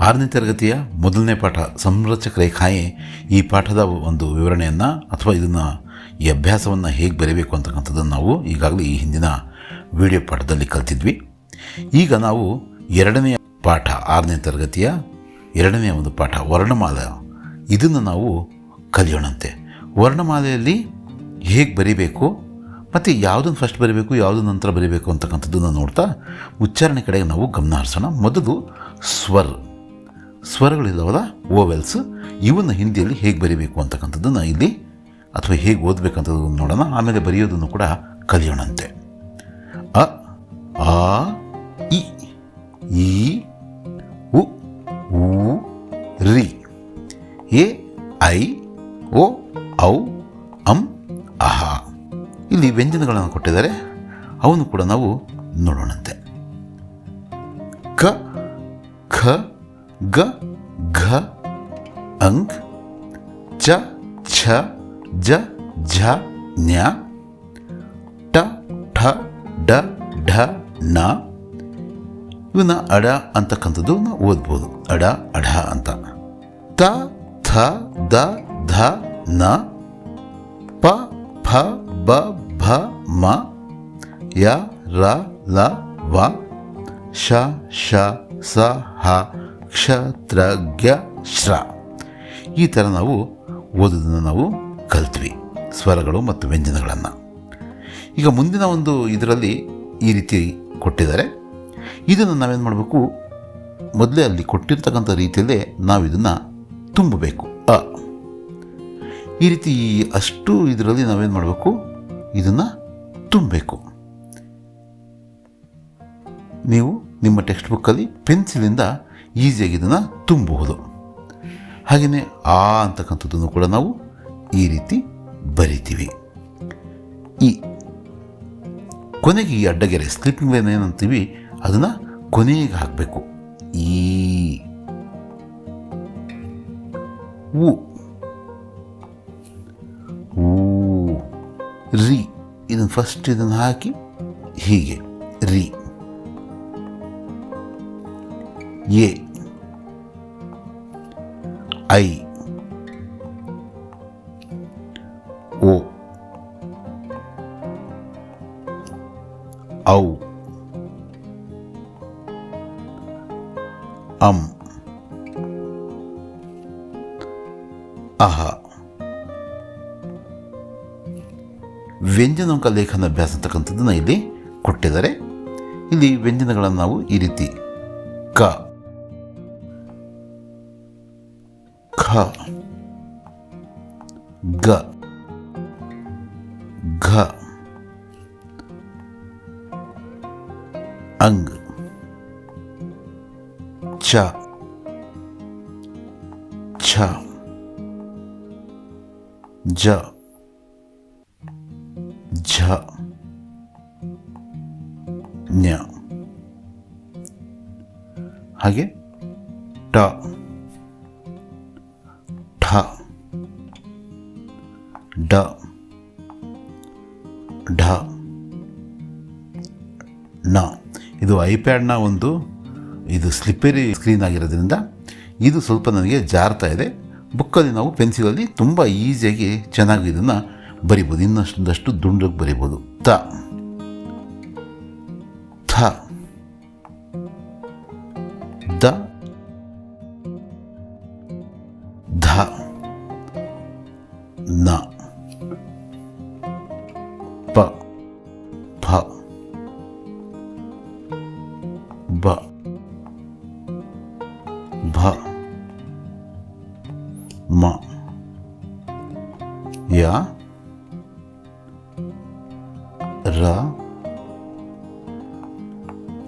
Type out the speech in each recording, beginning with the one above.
ಆರನೇ ತರಗತಿಯ ಮೊದಲನೇ ಪಾಠ ಸಂರಚಕ ರೇಖಾಯೇ ಈ ಪಾಠದ ಒಂದು ವಿವರಣೆಯನ್ನು ಅಥವಾ ಇದನ್ನು ಈ ಅಭ್ಯಾಸವನ್ನು ಹೇಗೆ ಬರೀಬೇಕು ಅಂತಕ್ಕಂಥದ್ದನ್ನು ನಾವು ಈಗಾಗಲೇ ಈ ಹಿಂದಿನ ವಿಡಿಯೋ ಪಾಠದಲ್ಲಿ ಕಲ್ತಿದ್ವಿ. ಈಗ ನಾವು ಎರಡನೆಯ ಪಾಠ, ಆರನೇ ತರಗತಿಯ ಎರಡನೆಯ ಒಂದು ಪಾಠ ವರ್ಣಮಾಲೆ ಇದನ್ನು ನಾವು ಕಲಿಯೋಣಂತೆ. ವರ್ಣಮಾಲೆಯಲ್ಲಿ ಹೇಗೆ ಬರೀಬೇಕು ಮತ್ತು ಯಾವುದನ್ನು ಫಸ್ಟ್ ಬರೀಬೇಕು ಯಾವುದು ನಂತರ ಬರೀಬೇಕು ಅಂತಕ್ಕಂಥದ್ದನ್ನು ನೋಡ್ತಾ ಉಚ್ಚಾರಣೆ ಕಡೆಗೆ ನಾವು ಗಮನ ಹರಿಸೋಣ. ಮೊದಲು ಸ್ವರ್. ಸ್ವರಗಳಿದ್ದಾವಲ್ಲ ಓವೆಲ್ಸ್. ಇವನ್ನು ಹಿಂದಿಯಲ್ಲಿ ಹೇಗೆ ಬರೀಬೇಕು ಅಂತಕ್ಕಂಥದ್ದನ್ನು ಇಲ್ಲಿ, ಅಥವಾ ಹೇಗೆ ಓದಬೇಕಂಥದ್ದು ನೋಡೋಣ. ಆಮೇಲೆ ಬರೆಯೋದನ್ನು ಕೂಡ ಕಲಿಯೋಣಂತೆ. ಅ, ಆ, ಇ, ಈ, ಉ ಊ ರಿ. ಎ, ಐ, ಓ, ಔ, ಅಂ, ಅಹ. ಇಲ್ಲಿ ವ್ಯಂಜನಗಳನ್ನು ಕೊಟ್ಟಿದ್ದಾರೆ. ಅವನ್ನು ಕೂಡ ನಾವು ನೋಡೋಣಂತೆ. ಕ, ಖ ಗ, ಘ, ಅಂಕ್, ಚ, ಛ, ಜ, ಝ, ನ್ಯ ಟ ಠ ಡ ಢ ನ ಇವನ್ನ ಅಡ ಅಂತಕ್ಕಂಥದ್ದು ಓದ್ಬೋದು. ಅಡ, ಅಢ ಅಂತ. ತ, ಥ, ದ, ಧ, ನ. ಪ ಫ ಬ, ಭ, ಮ. ಯ, ರ, ಲ, ವ. ಶ ಶ, ಸ, ಹ. ಕ್ಷ ತ್ರ ಶ್ರ ಈ ಥರ ನಾವು ಓದೋದನ್ನು ನಾವು ಕಲ್ತ್ವಿ, ಸ್ವರಗಳು ಮತ್ತು ವ್ಯಂಜನಗಳನ್ನು. ಈಗ ಮುಂದಿನ ಒಂದು ಇದರಲ್ಲಿ ಈ ರೀತಿ ಕೊಟ್ಟಿದ್ದಾರೆ. ಇದನ್ನು ನಾವೇನು ಮಾಡಬೇಕು? ಮೊದಲೇ ಅಲ್ಲಿ ಕೊಟ್ಟಿರ್ತಕ್ಕಂಥ ರೀತಿಯಲ್ಲೇ ನಾವು ಇದನ್ನು ತುಂಬಬೇಕು. ಅ. ಈ ರೀತಿ ಅಷ್ಟು ಇದರಲ್ಲಿ ನಾವೇನು ಮಾಡಬೇಕು? ಇದನ್ನು ತುಂಬಬೇಕು. ನೀವು ನಿಮ್ಮ ಟೆಕ್ಸ್ಟ್ ಬುಕ್ಕಲ್ಲಿ ಪೆನ್ಸಿಲಿಂದ ಈಸಿಯಾಗಿ ಇದನ್ನು ತುಂಬಬಹುದು ಹಾಗೆಯೇ ಆ ಅಂತಕ್ಕಂಥದ್ದನ್ನು ಕೂಡ ನಾವು ಈ ರೀತಿ ಬರಿತೀವಿ. ಈ ಕೊನೆಗೆ ಈ ಅಡ್ಡಗೆರೆ ಸ್ಲಿಪ್ಪಿಂಗ್ ಲೈನ್ ಏನಂತೀವಿ, ಅದನ್ನು ಕೊನೆಗೆ ಹಾಕಬೇಕು. ಈ ಉ ರಿ. ಇದನ್ನು ಫಸ್ಟ್ ಇದನ್ನು ಹಾಕಿ ಹೀಗೆ. ರಿ. ಎ. ಐ. ಓ. ಔ. ಅಂ. ಅಹ. ವ್ಯಂಜನಾಂಕ ಲೇಖನ ಅಭ್ಯಾಸ ಅಂತಕ್ಕಂಥದ್ದನ್ನು ಇಲ್ಲಿ ಕೊಟ್ಟಿದ್ದಾರೆ. ಇಲ್ಲಿ ವ್ಯಂಜನಗಳನ್ನು ನಾವು ಈ ರೀತಿ ಕ. ಖ ಗ ಘ ಅಂಗ್ ಚ ಛ ಜ ಝ ನ್ಯ ಹಾಗೆ ಟ ಠ ಡ. ಢ. ನ ಇದು ಐಪ್ಯಾಡ್ನ ಒಂದು, ಇದು ಸ್ಲಿಪ್ಪರಿ ಸ್ಕ್ರೀನ್ ಆಗಿರೋದ್ರಿಂದ ಇದು ಸ್ವಲ್ಪ ನನಗೆ ಜಾರ್ತಾ ಇದೆ. ಬುಕ್ಕಲ್ಲಿ ನಾವು ಪೆನ್ಸಿಲಲ್ಲಿ ತುಂಬ ಈಸಿಯಾಗಿ ಚೆನ್ನಾಗಿ ಇದನ್ನು ಬರಿಬೋದು. ಇನ್ನಷ್ಟೊಂದಷ್ಟು ದುಂಡಗೆ ಬರಿಬೋದು. ತ. ಥ. ನ. ಪ. ಫ ಬ. ಭ. ಮ. ಯ. ರ.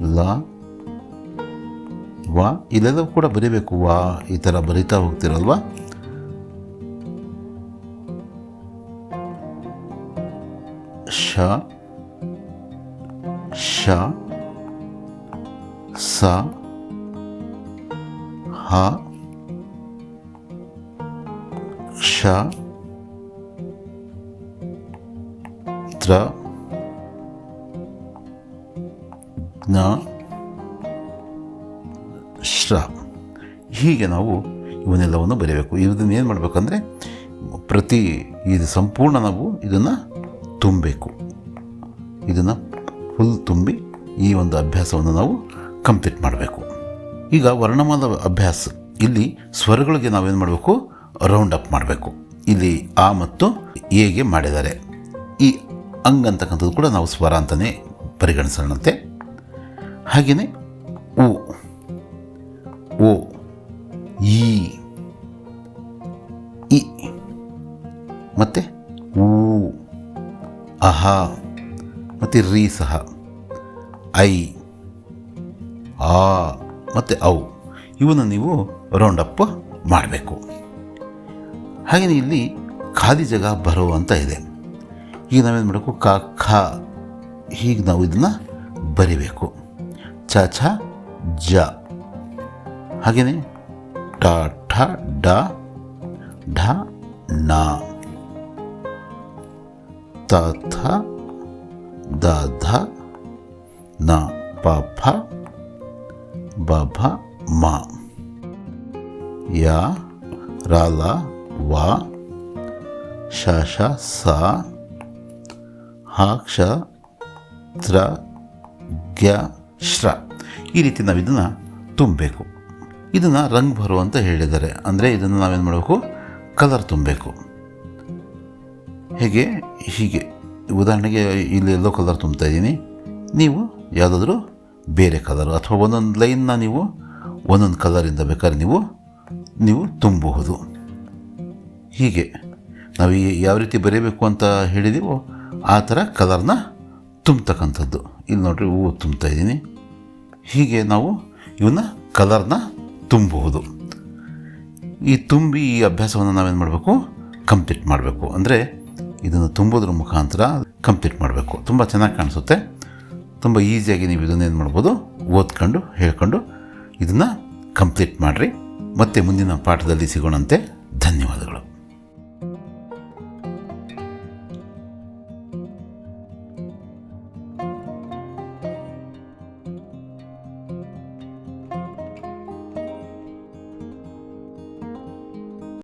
ಲ. ವ. ಇಲ್ಲೆಲ್ಲವೂ ಕೂಡ ಬರೀಬೇಕು. ವಾ. ಈ ಥರ ಬರಿತಾ ಹೋಗ್ತಿರಲ್ವಾ? ಶ, ಸ, ಹ, ಕ್ಷ, ತ್ರ ಜ್ಞ ಶ್ರ. ಹೀಗೆ ನಾವು ಇವನ್ನೆಲ್ಲವನ್ನು ಬರೀಬೇಕು. ಇದನ್ನು ಏನು ಮಾಡಬೇಕಂದ್ರೆ ಪ್ರತಿ ಇದು ಸಂಪೂರ್ಣ ನಾವು ಇದನ್ನು ತುಂಬಬೇಕು. ಇದನ್ನು ಫುಲ್ ತುಂಬಿ ಈ ಒಂದು ಅಭ್ಯಾಸವನ್ನು ನಾವು ಕಂಪ್ಲೀಟ್ ಮಾಡಬೇಕು. ಈಗ ವರ್ಣಮಾಲ ಅಭ್ಯಾಸ. ಇಲ್ಲಿ ಸ್ವರಗಳಿಗೆ ನಾವೇನು ಮಾಡಬೇಕು? ರೌಂಡ್ ಅಪ್ ಮಾಡಬೇಕು. ಇಲ್ಲಿ ಆ ಮತ್ತು ಎಗೆ ಮಾಡಿದ್ದಾರೆ. ಈ ಅಂಗ್ ಅಂತಕ್ಕಂಥದ್ದು ಕೂಡ ನಾವು ಸ್ವರ ಅಂತಲೇ ಪರಿಗಣಿಸೋಣಂತೆ. ಹಾಗೆಯೇ ಉ, ಓ, ಈ, ಇ, ಮತ್ತು ಊ ಅಹ ಮತ್ತು ರೀ ಸಹ. ಐ, ಆ, ಮತ್ತು ಔ. ಇವನ್ನು ನೀವು ರೌಂಡ್ ಅಪ್ ಮಾಡಬೇಕು. ಹಾಗೆಯೇ ಇಲ್ಲಿ ಖಾಲಿ ಜಾಗ ಬರೋ ಅಂತ ಇದೆ. ಈಗ ನಾವೇನು ಮಾಡಬೇಕು? ಕ, ಖ, ಹೀಗೆ ನಾವು ಇದನ್ನು ಬರಿಬೇಕು. ಚ ಛ ಜ. ಹಾಗೆಯೇ ಟ ಠ, ಡ, ಢ ನ ತ, ಥ ದ ಧ ನ ಪ ಫ ಬ ಭ ಮ. ಯ ರ ಲ ವ ಶ ಶ ಸ ಹ ಕ್ಷ ತ್ರ, ಗ್ಯ, ಶ್ರ. ಈ ರೀತಿ ನಾವು ಇದನ್ನು ತುಂಬಬೇಕು. ಇದನ್ನು ರಂಗ್ ಭರು ಅಂತ ಹೇಳಿದ್ದಾರೆ. ಅಂದರೆ ಇದನ್ನು ನಾವೇನು ಮಾಡಬೇಕು? ಕಲರ್ ತುಂಬಬೇಕು. ಹೇಗೆ? ಹೀಗೆ. ಉದಾಹರಣೆಗೆ ಇಲ್ಲಿ ಎಲ್ಲೋ ಕಲರ್ ತುಂಬ್ತಾ ಇದ್ದೀನಿ. ನೀವು ಯಾವುದಾದ್ರೂ ಬೇರೆ ಕಲರು ಅಥವಾ ಒಂದೊಂದು ಲೈನ್ನ ನೀವು ಒಂದೊಂದು ಕಲರಿಂದ ಬೇಕಾದ್ರೆ ನೀವು ನೀವು ತುಂಬಬಹುದು ಹೀಗೆ ನಾವು ಯಾವ ರೀತಿ ಬರೀಬೇಕು ಅಂತ ಹೇಳಿದೀವೋ ಆ ಥರ ಕಲರ್ನ ತುಂಬತಕ್ಕಂಥದ್ದು. ಇಲ್ಲಿ ನೋಡಿರಿ ಹೂವು ತುಂಬ್ತಾ ಇದ್ದೀನಿ. ಹೀಗೆ ನಾವು ಇವನ್ನ ಕಲರ್ನ ತುಂಬಬಹುದು ಈ ತುಂಬಿ ಈ ಅಭ್ಯಾಸವನ್ನು ನಾವೇನು ಮಾಡಬೇಕು? ಕಂಪ್ಲೀಟ್ ಮಾಡಬೇಕು. ಅಂದರೆ ಇದನ್ನು ತುಂಬೋದ್ರ ಮುಖಾಂತರ ಕಂಪ್ಲೀಟ್ ಮಾಡಬೇಕು. ತುಂಬ ಚೆನ್ನಾಗಿ ಕಾಣಿಸುತ್ತೆ. ತುಂಬ ಈಸಿಯಾಗಿ ನೀವು ಇದನ್ನೇನು ಮಾಡ್ಬೋದು, ಓದ್ಕೊಂಡು, ಹೇಳ್ಕೊಂಡು ಇದನ್ನು ಕಂಪ್ಲೀಟ್ ಮಾಡಿರಿ. ಮತ್ತೆ ಮುಂದಿನ ಪಾಠದಲ್ಲಿ ಸಿಗೋಣಂತೆ. ಧನ್ಯವಾದಗಳು.